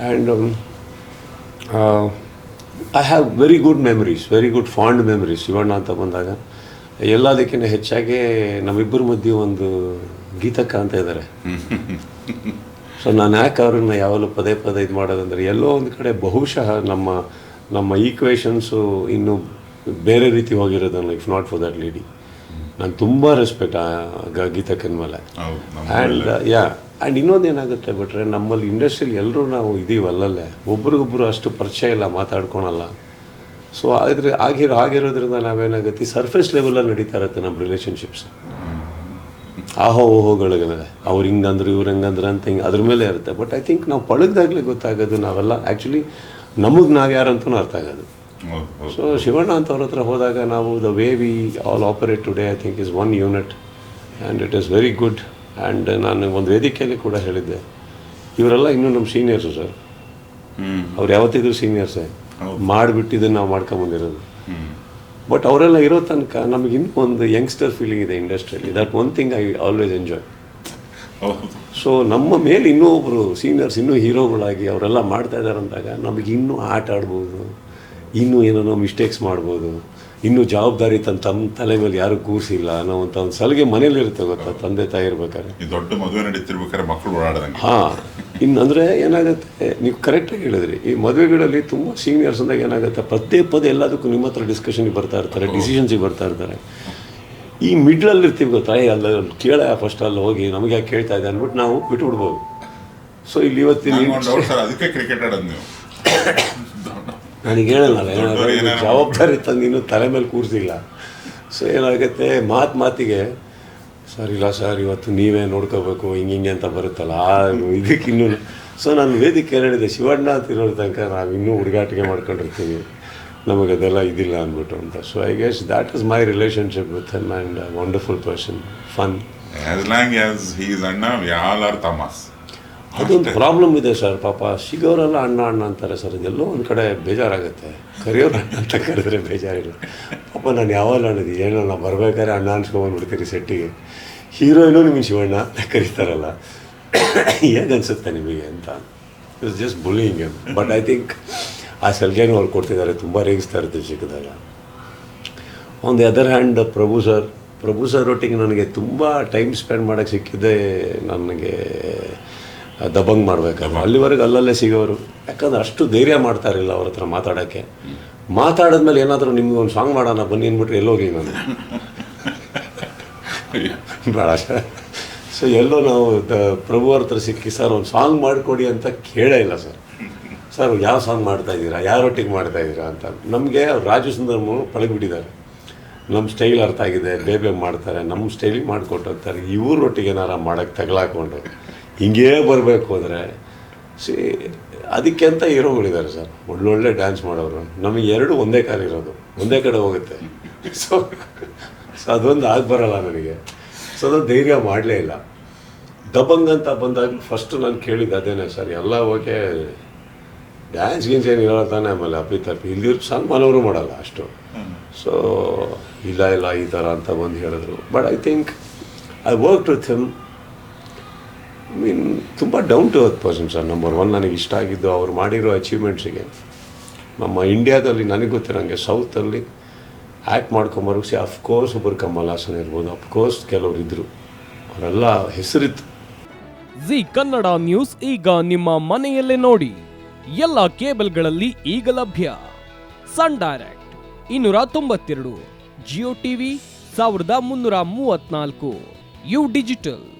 And I have very good memories very good fond memories Shivanna ಅಂತ ಬಂದಾಗ. ಎಲ್ಲದಕ್ಕಿಂತ ಹೆಚ್ಚಾಗಿ ನಮ್ಮಿಬ್ಬರ ಮಧ್ಯೆ ಒಂದು ಗೀತಕ್ಕ ಅಂತ ಇದ್ದಾರೆ. ಸೊ ನಾನು ಯಾಕೆ ಅವ್ರನ್ನ ಯಾವಾಗಲೂ ಪದೇ ಪದೇ ಇದು ಮಾಡೋದಂದ್ರೆ ಎಲ್ಲೋ ಒಂದು ಕಡೆ ಬಹುಶಃ ನಮ್ಮ ನಮ್ಮ ಈಕ್ವೇಷನ್ಸು ಇನ್ನು ಬೇರೆ ರೀತಿ ಹೋಗಿರೋದನ್ನು if not for that lady ನಾನು ತುಂಬ ರೆಸ್ಪೆಕ್ಟ್ ಆ ಗೀತಕ್ಕನ ಮೇಲೆ. ಆ್ಯಂಡ್ ಯಾ ಆ್ಯಂಡ್ ಇನ್ನೊಂದು ಏನಾಗುತ್ತೆ ಬಿಟ್ರೆ ನಮ್ಮಲ್ಲಿ ಇಂಡಸ್ಟ್ರಿಯಲ್ಲಿ ಎಲ್ಲರೂ ನಾವು ಇದೀವಿ ಅಲ್ಲಲ್ಲೇ ಒಬ್ರಿಗೊಬ್ರು ಅಷ್ಟು ಪರಿಚಯ ಇಲ್ಲ ಮಾತಾಡ್ಕೊಳಲ್ಲ. ಸೊ ಆದರೆ ಆಗಿರೋ ಆಗಿರೋದ್ರಿಂದ ನಾವೇನಾಗುತ್ತೆ ಸರ್ಫೇಸ್ ಲೆವೆಲಲ್ಲಿ ನಡೀತಾ ಇರುತ್ತೆ ನಮ್ಮ ರಿಲೇಷನ್ಶಿಪ್ಸ್ ಆಹೋ ಓಹೋಗಳಿವೆ ಅವ್ರು ಹಿಂಗಂದ್ರು ಇವ್ರು ಹೆಂಗಂದ್ರೆ ಅಂತ ಹಿಂಗೆ ಅದ್ರ ಮೇಲೆ ಇರುತ್ತೆ. ಬಟ್ ಐ ಥಿಂಕ್ ನಾವು ಪಳಗ್ದಾಗಲೇ ಗೊತ್ತಾಗೋದು ನಾವೆಲ್ಲ ಆ್ಯಕ್ಚುಲಿ ನಮಗೆ ನಾವು ಯಾರು ಅಂತಲೂ ಅರ್ಥ ಆಗೋದು. ಸೊ ಶಿವಣ್ಣ ಅಂತ ಅವ್ರ ಹತ್ರ ಹೋದಾಗ ನಾವು the way we all operate today I think is one unit and it is very good and ನಾನು ಒಂದು ವೇದಿಕೆಯಲ್ಲಿ ಕೂಡ ಹೇಳಿದ್ದೆ. ಇವರೆಲ್ಲ ಇನ್ನೂ ನಮ್ಮ ಸೀನಿಯರ್ಸು ಸರ್ ಅವ್ರು ಯಾವತ್ತಿದ್ರು ಸೀನಿಯರ್ಸೇ. ಮಾಡಿಬಿಟ್ಟಿದ್ದನ್ನು ನಾವು ಮಾಡ್ಕೊಂಬಂದಿರೋದು ಬಟ್ ಅವರೆಲ್ಲ ಇರೋ ತನಕ ನಮಗೆ ಇನ್ನೂ ಒಂದು ಯಂಗ್ಸ್ಟರ್ ಫೀಲಿಂಗ್ ಇದೆ ಇಂಡಸ್ಟ್ರಿಯಲ್ಲಿ that one thing I always enjoy so ನಮ್ಮ ಮೇಲೆ ಇನ್ನೂ ಒಬ್ಬರು ಸೀನಿಯರ್ಸ್ ಇನ್ನೂ ಹೀರೋಗಳಾಗಿ ಅವರೆಲ್ಲ ಮಾಡ್ತಾ ಇದ್ದಾರೆ ಅಂದಾಗ ನಮಗೆ ಇನ್ನೂ ಆಟ ಆಡ್ಬೋದು. ಇನ್ನೂ ಏನೇನೋ ಮಿಸ್ಟೇಕ್ಸ್ ಮಾಡ್ಬೋದು. ಇನ್ನೂ ಜವಾಬ್ದಾರಿ ತನ್ನ ತಮ್ಮ ತಲೆ ಮೇಲೆ ಯಾರೂ ಕೂರಿಸಿಲ್ಲ ಅನ್ನೋ ಅಂತ ಒಂದು ಸಲಿಗೆ ಮನೇಲಿರುತ್ತೆ ಗೊತ್ತಾ? ತಂದೆ ತಾಯಿ ಇರ್ಬೇಕಾದ್ರೆ. ಈ ದೊಡ್ಡ ಮದುವೆ ನಡೀತಿರ್ಬೇಕಾದ್ರೆ ಮಕ್ಕಳು ಓಡಾಡದಂಗೆ. ಹಾಂ. ಇನ್ನು ಅಂದರೆ ಏನಾಗುತ್ತೆ? ನೀವು ಕರೆಕ್ಟಾಗಿ ಹೇಳಿದ್ರಿ. ಈ ಮದುವೆಗಳಲ್ಲಿ ತುಂಬ ಸೀನಿಯರ್ಸ್ ಅಂದಾಗ ಏನಾಗುತ್ತೆ? ಪದೇ ಪದೇ ಎಲ್ಲದಕ್ಕೂ ನಿಮ್ಮ ಹತ್ರ ಡಿಸ್ಕಷನ್ಗೆ ಬರ್ತಾ ಇರ್ತಾರೆ ಡಿಸಿಷನ್ಸಿಗೆ ಬರ್ತಾ ಇರ್ತಾರೆ. ಈ ಮಿಡ್ಲಲ್ಲಿ ಇರ್ತೀವಿ ಗೊತ್ತಾ? ಅಲ್ಲ ಕೇಳ ಫಸ್ಟ್ ಅಲ್ಲಿ ಹೋಗಿ ನಮಗೆ ಯಾಕೆ ಕೇಳ್ತಾ ಇದೆ ಅಂದ್ಬಿಟ್ಟು ನಾವು ಬಿಟ್ಬಿಡ್ಬೋದು. ಸೊ ಇಲ್ಲಿ ಇವತ್ತಿನ ಅದಕ್ಕೆ ಕ್ರಿಕೆಟ್ ಆಡೋದು ನೀವು. ನನಗೆ ಹೇಳಲ್ಲ ಜವಾಬ್ದಾರಿ ತಂದು ಇನ್ನೂ ತಲೆ ಮೇಲೆ ಕೂರಿಸಿಲ್ಲ. ಸೊ ಏನಾಗುತ್ತೆ ಮಾತು ಮಾತಿಗೆ ಸರ್ ಇಲ್ಲ ಸರ್ ಇವತ್ತು ನೀವೇ ನೋಡ್ಕೋಬೇಕು ಹಿಂಗೆ ಹಿಂಗೆ ಅಂತ ಬರುತ್ತಲ್ಲ ಆ ಇದಕ್ಕೆ ಇನ್ನೂ ಸೊ ನಾನು ವೇದಿಕೆ ಹೇಳಿದೆ ಶಿವಣ್ಣ ಅಂತ ಇರೋ ತನಕ ನಾವು ಇನ್ನೂ ಹುಡುಗಾಟಿಕೆ ಮಾಡ್ಕೊಂಡಿರ್ತೀವಿ. ನಮಗೆ ಅದೆಲ್ಲ ಇದಿಲ್ಲ ಅಂದ್ಬಿಟ್ಟು ಅಂತ. So I guess that is my relationship with and wonderful person fun as long as he's ಅಣ್ಣ ವಿ ಆಲ್ ಆರ್ ತಮಾಸ್ ಅದೊಂದು ಪ್ರಾಬ್ಲಮ್ ಇದೆ ಸರ್ ಪಾಪ ಸಿಗೋರೆಲ್ಲ ಅಣ್ಣ ಅಣ್ಣ ಅಂತಾರೆ ಸರ್ ಇದೆಲ್ಲೋ ಒಂದು ಕಡೆ ಬೇಜಾರಾಗುತ್ತೆ. ಕರೆಯೋರು ಅಣ್ಣ ಅಂತ ಕರೆದ್ರೆ ಬೇಜಾರಿಲ್ಲ. ಪಾಪ ನಾನು ಯಾವಾಗ ಅಣ್ಣದಿ ಏನೋ ನಾನು ಬರ್ಬೇಕಾದ್ರೆ ಅಣ್ಣ ಬಿಡ್ತೀನಿ ಸೆಟ್ಟಿಗೆ ಹೀರೋಯಿನು ನಿಮಗೆ ಶಿವಣ್ಣ ಅಂತ ಕರೀತಾರಲ್ಲ. ಹೇಗೆ ಅನಿಸುತ್ತೆ ನಿಮಗೆ ಅಂತ? It's just bullying but I think ಆ ಸಲ್ಗೆನೂ ಅವ್ರು ಕೊಡ್ತಿದ್ದಾರೆ ತುಂಬ ರೇಗಿಸ್ತಾ ಇರ್ತೀವಿ ಸಿಕ್ಕಿದಾಗ on the other hand Prabhu sir Prabhu sir ಒಟ್ಟಿಗೆ ನನಗೆ ತುಂಬ ಟೈಮ್ ಸ್ಪೆಂಡ್ ಮಾಡೋಕ್ಕೆ ಸಿಕ್ಕಿದೆ ನನಗೆ ದಬಂಗ್ ಮಾಡಬೇಕಾದ್ರೆ ಅಲ್ಲಿವರೆಗೆ ಅಲ್ಲಲ್ಲೇ ಸಿಗೋರು. ಯಾಕಂದ್ರೆ ಅಷ್ಟು ಧೈರ್ಯ ಮಾಡ್ತಾ ಇರಲಿಲ್ಲ ಅವ್ರ ಹತ್ರ ಮಾತಾಡೋಕ್ಕೆ. ಮಾತಾಡಿದ್ಮೇಲೆ ಏನಾದರೂ ನಿಮ್ಗೆ ಒಂದು ಸಾಂಗ್ ಮಾಡೋಣ ಬನ್ನಿ ಅಂದ್ಬಿಟ್ರೆ ಎಲ್ಲೋಗಿ ನಾನು. ಸರ್ ಸೊ ಎಲ್ಲೋ ನಾವು ದ ಪ್ರಭು ಅವ್ರ ಹತ್ರ ಸಿಕ್ಕಿ ಸರ್ ಒಂದು ಸಾಂಗ್ ಮಾಡಿಕೊಡಿ ಅಂತ ಕೇಳೇ ಇಲ್ಲ ಸರ್. ಸರ್ ಯಾವ ಸಾಂಗ್ ಮಾಡ್ತಾ ಇದ್ದೀರಾ? ಯಾರೊಟ್ಟಿಗೆ ಮಾಡ್ತಾ ಇದ್ದೀರಾ? ಅಂತ. ನಮಗೆ ರಾಜು ಸುಂದರಮು ಪಳಗಿಬಿಟ್ಟಿದ್ದಾರೆ. ನಮ್ಮ ಸ್ಟೈಲ್ ಅರ್ಥ ಆಗಿದೆ ಬೇಬೆ ಮಾಡ್ತಾರೆ ನಮ್ಮ ಸ್ಟೈಲಿಗೆ ಮಾಡಿಕೊಟ್ಟು ಹೋಗ್ತಾರೆ. ಇವ್ರೊಟ್ಟಿಗೆ ಏನಾರ ಮಾಡೋಕ್ಕೆ ತಗಲಾಕೊಂಡು ಹಿಂಗೇ ಬರಬೇಕು ಅಂದರೆ ಸಿ ಅದಕ್ಕೆ ಅಂತ ಹೀರೋಗಳಿದ್ದಾರೆ ಸರ್. ಒಳ್ಳೊಳ್ಳೆ ಡ್ಯಾನ್ಸ್ ಮಾಡೋರು. ನಮಗೆ ಎರಡು ಒಂದೇ ಕಾರ್ ಇರೋದು. ಒಂದೇ ಕಡೆ ಹೋಗುತ್ತೆ. ಸೊ ಸೊ ಅದೊಂದು ಆಗಿ ಬರಲ್ಲ ನನಗೆ. ಸೊ ಅದೊಂದು ಧೈರ್ಯ ಮಾಡಲೇ ಇಲ್ಲ. ದಬಂಗ್ ಅಂತ ಬಂದಾಗ ಫಸ್ಟ್ ನಾನು ಕೇಳಿದ್ದು ಅದೇನೆ ಸರ್, ಎಲ್ಲ ಓಕೆ. ಡ್ಯಾನ್ಸ್ ಗೀನ್ಸ್ ಏನು ಇರೋಲ್ಲ ತಾನೆ ಆಮೇಲೆ ಅಪ್ಪಿ ತಪ್ಪಿ ಇಲ್ಲಿ ಸನ್ಮಾನವರು ಮಾಡಲ್ಲ ಅಷ್ಟು. ಸೊ ಇಲ್ಲ ಇಲ್ಲ, ಈ ಥರ ಅಂತ ಬಂದು ಹೇಳಿದ್ರು. But I think I work with him mean ತುಂಬ down to earth person sir number one ನನಗೆ ಇಷ್ಟ ಆಗಿದ್ದು ಅವ್ರು ಮಾಡಿರೋ ಅಚೀವ್ಮೆಂಟ್ಸಿಗೆ ನಮ್ಮ ಇಂಡಿಯಾದಲ್ಲಿ ನನಗೆ ಗೊತ್ತಿರೋಂಗೆ ಸೌತಲ್ಲಿ ಆ್ಯಕ್ಟ್ ಮಾಡ್ಕೊಂಬರೋಸಿ ಅಫ್ಕೋರ್ಸ್ ಒಬ್ಬರು ಕಮಲ್ ಹಾಸನ್ ಇರ್ಬೋದು. ಅಫ್ಕೋರ್ಸ್ ಕೆಲವರು ಇದ್ದರು ಅವರೆಲ್ಲ ಹೆಸರಿತ್ತು. ಜಿ ಕನ್ನಡ ನ್ಯೂಸ್ ಈಗ ನಿಮ್ಮ ಮನೆಯಲ್ಲೇ ನೋಡಿ. ಎಲ್ಲ ಕೇಬಲ್ಗಳಲ್ಲಿ ಈಗ ಲಭ್ಯ. ಸನ್ ಡೈರೆಕ್ಟ್ ಇನ್ನೂರ ತೊಂಬತ್ತೆರಡು, ಜಿಯೋ ಟಿವಿ ಸಾವಿರದ ಮುನ್ನೂರ ಮೂವತ್ನಾಲ್ಕು, ಯು ಡಿಜಿಟಲ್.